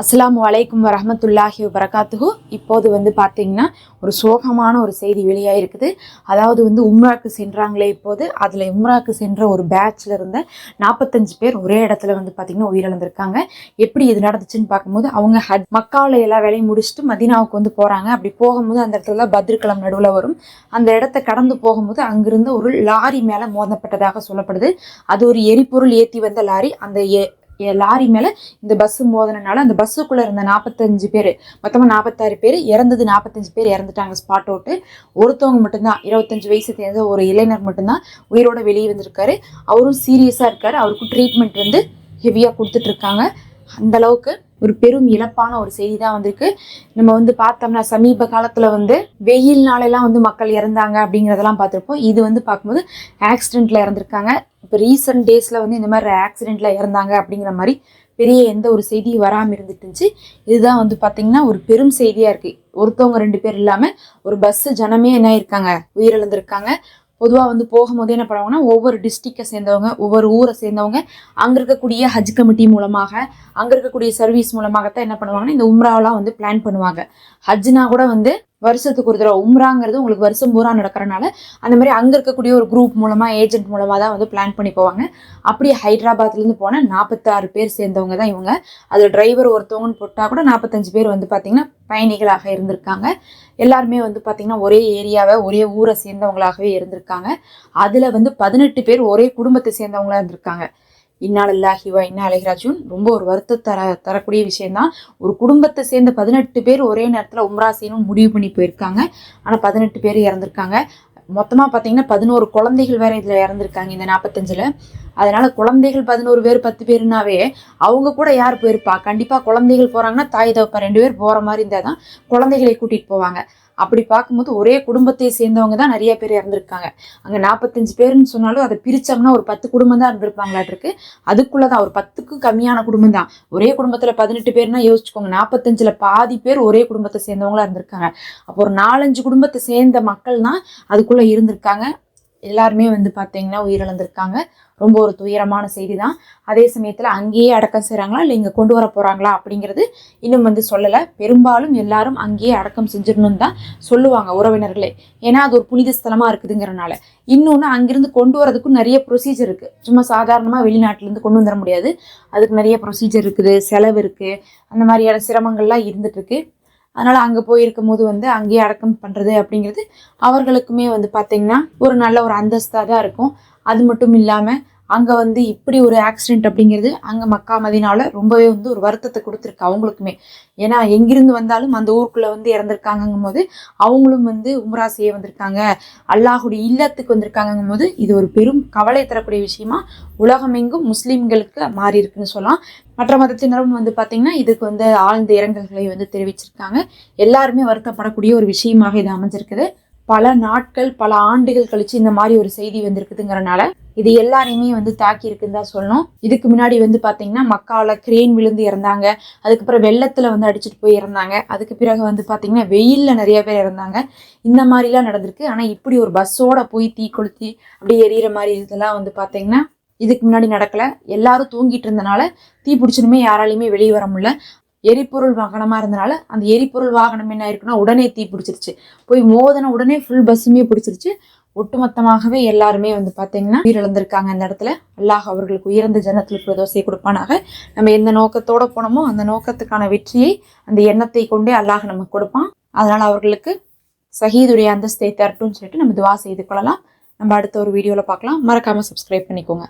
அஸ்லாம் வலைக்கும் வரமத்துல்லாஹி வரகாத்துகு இப்போது வந்து பார்த்தீங்கன்னா ஒரு சோகமான ஒரு செய்தி வெளியாயிருக்குது. அதாவது வந்து உம்ராக்கு சென்றாங்களே இப்போது. அதில் உம்ராக்கு சென்ற ஒரு பேட்ச்ல இருந்த நாற்பத்தஞ்சு பேர் ஒரே இடத்துல வந்து பார்த்தீங்கன்னா உயிரிழந்திருக்காங்க. எப்படி இது நடந்துச்சுன்னு பார்க்கும்போது அவங்க ஹட் மக்காவில் எல்லா வேலையும் முடிச்சுட்டு மதீனாவுக்கு வந்து போகிறாங்க அப்படி போகும்போது அந்த இடத்துல பத்ரிக்கலம் நடுவில் வரும். அந்த இடத்த கடந்து போகும்போது அங்கிருந்த ஒரு லாரி மேலே மோதப்பட்டதாக சொல்லப்படுது. அது ஒரு எரிபொருள் ஏற்றி வந்த லாரி. அந்த லாரி மேலே இந்த பஸ்ஸு மோதினால அந்த பஸ்ஸுக்குள்ளே இருந்த நாற்பத்தஞ்சு பேர் மொத்தமாக நாற்பத்தாறு பேர் இறந்தது நாற்பத்தஞ்சு பேர் இறந்துட்டாங்க ஸ்பாட் அவுட்டு ஒருத்தவங்க மட்டும்தான் இருபத்தஞ்சு வயசு சேர்ந்த ஒரு இளைஞர் மட்டும்தான் உயிரோட வெளியே வந்திருக்காரு. அவரும் சீரியஸாக இருக்கார். அவருக்கும் ட்ரீட்மெண்ட் வந்து ஹெவியாக கொடுத்துட்ருக்காங்க அந்த அளவுக்கு ஒரு பெரும் இழப்பான ஒரு செய்தி தான் வந்திருக்கு. நம்ம வந்து பார்த்தோம்னா சமீப காலத்தில் வந்து வெயில் நாளெல்லாம் வந்து மக்கள் இறந்தாங்க அப்படிங்கிறதெல்லாம் பார்த்துருப்போம். இது வந்து பார்க்கும்போது ஆக்சிடெண்ட்டில் இறந்துருக்காங்க. இப்போ ரீசெண்ட் டேஸில் வந்து இந்த மாதிரி ஆக்சிடெண்ட்டில் இறந்தாங்க அப்படிங்கிற மாதிரி பெரிய எந்த ஒரு செய்தியும் வராமல் இருந்துட்டு இருந்துச்சு இதுதான் வந்து பார்த்திங்கன்னா ஒரு பெரும் செய்தியாக இருக்குது ஒருத்தவங்க ரெண்டு பேர் இல்லாமல் ஒரு பஸ்ஸு ஜனமே என்ன இருக்காங்க உயிரிழந்திருக்காங்க. பொதுவாக வந்து போகும்போது என்ன பண்ணுவாங்கன்னா ஒவ்வொரு டிஸ்ட்ரிக்டை சேர்ந்தவங்க ஒவ்வொரு ஊரை சேர்ந்தவங்க அங்கே இருக்கக்கூடிய ஹஜ் கமிட்டி மூலமாக அங்கே இருக்கக்கூடிய சர்வீஸ் மூலமாகத்தான் என்ன பண்ணுவாங்கன்னா இந்த உம்ராவெலாம் வந்து பிளான் பண்ணுவாங்க. ஹஜ்னா கூட வந்து வருஷத்துக்கு ஒரு தடவை உம்ராங்கிறது உங்களுக்கு வருஷம் பூரா நடக்கிறனால அந்த மாதிரி அங்கே இருக்கக்கூடிய ஒரு குரூப் மூலமாக ஏஜென்ட் மூலமாக தான் வந்து பிளான் பண்ணி போவாங்க. அப்படியே ஹைதராபாத்லேருந்து போனால் நாற்பத்தாறு பேர் சேர்ந்தவங்க தான் இவங்க. அதில் டிரைவர் ஒருத்தவங்கன்னு போட்டால் கூட நாற்பத்தஞ்சு பேர் வந்து பார்த்திங்கன்னா பயணிகளாக இருந்திருக்காங்க. எல்லாருமே வந்து பார்த்திங்கன்னா ஒரே ஏரியாவை ஒரே ஊரை சேர்ந்தவங்களாகவே இருந்திருக்காங்க. அதில் வந்து பதினெட்டு பேர் ஒரே குடும்பத்தை சேர்ந்தவங்களாக இருந்திருக்காங்க. இன்னாலல்லாஹி வா இன்னா அலைஹராஜூன் ரொம்ப ஒரு வருத்த தர தரக்கூடிய விஷயம்தான். ஒரு குடும்பத்தை சேர்ந்த பதினெட்டு பேர் ஒரே நேரத்தில் உம்ரா செய்யணும்னு முடிவு பண்ணி போயிருக்காங்க. ஆனால் பதினெட்டு பேர் இறந்துருக்காங்க. மொத்தமாக பார்த்தீங்கன்னா பதினோரு குழந்தைகள் வேற இதில் இறந்துருக்காங்க இந்த நாற்பத்தஞ்சில் அதனால குழந்தைகள் பதினோரு பேர் பத்து பேருனாவே அவங்க கூட யார் போயிருப்பா? கண்டிப்பாக குழந்தைகள் போகிறாங்கன்னா தாய் தகப்பா ரெண்டு பேர் போகிற மாதிரி இருந்தால் தான் குழந்தைகளை கூட்டிகிட்டு போவாங்க. அப்படி பார்க்கும்போது ஒரே குடும்பத்தை சேர்ந்தவங்க தான் நிறைய பேர் இறந்துருக்காங்க. அங்கே நாற்பத்தஞ்சு பேர்னு சொன்னாலும் அதை பிரித்தோம்னா ஒரு பத்து குடும்பம் தான் இருந்திருப்பாங்களாட்டிருக்கு. அதுக்குள்ளே தான் ஒரு பத்துக்கும் கம்மியான குடும்பம் தான். ஒரே குடும்பத்தில் பதினெட்டு பேர்னா யோசிச்சுக்கோங்க. நாற்பத்தஞ்சில் பாதி பேர் ஒரே குடும்பத்தை சேர்ந்தவங்களா இருந்திருக்காங்க. அப்போ ஒரு நாலஞ்சு குடும்பத்தை சேர்ந்த மக்கள் தான் அதுக்குள்ளே இருந்திருக்காங்க. எல்லாருமே வந்து பார்த்தீங்கன்னா உயிரிழந்திருக்காங்க. ரொம்ப ஒரு துயரமான செய்தி தான் அதே சமயத்தில் அங்கேயே அடக்கம் செய்கிறாங்களா இல்லை இங்கே கொண்டு வர போகிறாங்களா அப்படிங்கிறது இன்னும் வந்து சொல்லலை. பெரும்பாலும் எல்லாரும் அங்கேயே அடக்கம் செஞ்சிடணும்னு தான் சொல்லுவாங்க உறவினர்களே. ஏன்னா அது ஒரு புனித ஸ்தலமாக இருக்குதுங்கிறனால. இன்னொன்று அங்கிருந்து கொண்டு வரதுக்கும் நிறைய ப்ரொசீஜர் இருக்குது சும்மா சாதாரணமாக வெளிநாட்டிலேருந்து கொண்டு வந்துட முடியாது. அதுக்கு நிறைய ப்ரொசீஜர் இருக்குது. செலவு இருக்குது அந்த மாதிரியான சிரமங்கள்லாம் இருந்துகிட்ருக்கு அதனால் அங்கே போயிருக்கும் போது வந்து அங்கேயே அடக்கம் பண்ணுறது அப்படிங்கிறது அவர்களுக்குமே வந்து பார்த்திங்கன்னா ஒரு நல்ல ஒரு அந்தஸ்தாக தான் இருக்கும். அது மட்டும் இல்லாமல் அங்கே வந்து இப்படி ஒரு ஆக்சிடென்ட் அப்படிங்கிறது அங்கே மக்கா மதினால ரொம்பவே வந்து ஒரு வருத்தத்தை கொடுத்துருக்கு அவங்களுக்குமே. ஏன்னா எங்கிருந்து வந்தாலும் அந்த ஊருக்குள்ளே வந்து இறந்துருக்காங்கங்கும் போது அவங்களும் வந்து உம்ரா செய்ய வந்திருக்காங்க. அல்லாஹுடைய இல்லத்துக்கு வந்திருக்காங்கங்கும் போது இது ஒரு பெரும் கவலை தரக்கூடிய விஷயமா உலகமெங்கும் முஸ்லீம்களுக்கு மாறி இருக்குன்னு சொல்லலாம். மற்ற மதத்தினரும் வந்து பார்த்திங்கன்னா இதுக்கு வந்து ஆழ்ந்த இரங்கல்களை வந்து தெரிவிச்சிருக்காங்க. எல்லாருமே வருத்தப்படக்கூடிய ஒரு விஷயமாக இது அமைஞ்சிருக்குது. பல நாட்கள் பல ஆண்டுகள் கழிச்சு இந்த மாதிரி ஒரு செய்தி வந்திருக்குதுங்கிறனால இது எல்லாரையுமே வந்து தாக்கி இருக்குன்னு தான் சொல்லணும். இதுக்கு முன்னாடி வந்து பார்த்தீங்கன்னா மக்கால கிரேன் விழுந்து இறந்தாங்க. அதுக்கப்புறம் வெள்ளத்தில் வந்து அடிச்சுட்டு போய் இறந்தாங்க. அதுக்கு பிறகு வந்து பார்த்தீங்கன்னா வெயிலில் நிறைய பேர் இறந்தாங்க. இந்த மாதிரிலாம் நடந்திருக்கு. ஆனால் இப்படி ஒரு பஸ்ஸோட போய் தீ கொளுத்தி அப்படியே எரியிற மாதிரி இதெல்லாம் வந்து பார்த்தீங்கன்னா இதுக்கு முன்னாடி நடக்கல. எல்லாரும் தூங்கிட்டு இருந்தனால தீ பிடிச்சதுமே யாராலையுமே வெளியே வர முடியல. எரிபொருள் வாகனமாக இருந்தனால அந்த எரிபொருள் வாகனம் என்ன ஆயிருக்குன்னா உடனே தீ பிடிச்சிருச்சு. போய் மோதன உடனே ஃபுல் பஸ்ஸுமே பிடிச்சிருச்சு. ஒட்டுமொத்தமாகவே எல்லாருமே வந்து பார்த்தீங்கன்னா உயிரிழந்திருக்காங்க அந்த இடத்துல. அல்லாஹ் அவர்களுக்கு உயர்ந்த ஜனத்தில் பிரதோசையை கொடுப்பானாக. நம்ம எந்த நோக்கத்தோட போனோமோ அந்த நோக்கத்துக்கான வெற்றியை அந்த எண்ணத்தை கொண்டே அல்லாஹ் நமக்கு கொடுப்பான். அதனால் அவர்களுக்கு சஹீதுடைய அந்தஸ்தை தரட்டும்னு சொல்லிட்டு நம்ம துவா செய்து கொள்ளலாம். நம்ம அடுத்த ஒரு வீடியோவில் பார்க்கலாம். மறக்காமல் சப்ஸ்கிரைப் பண்ணிக்கோங்க.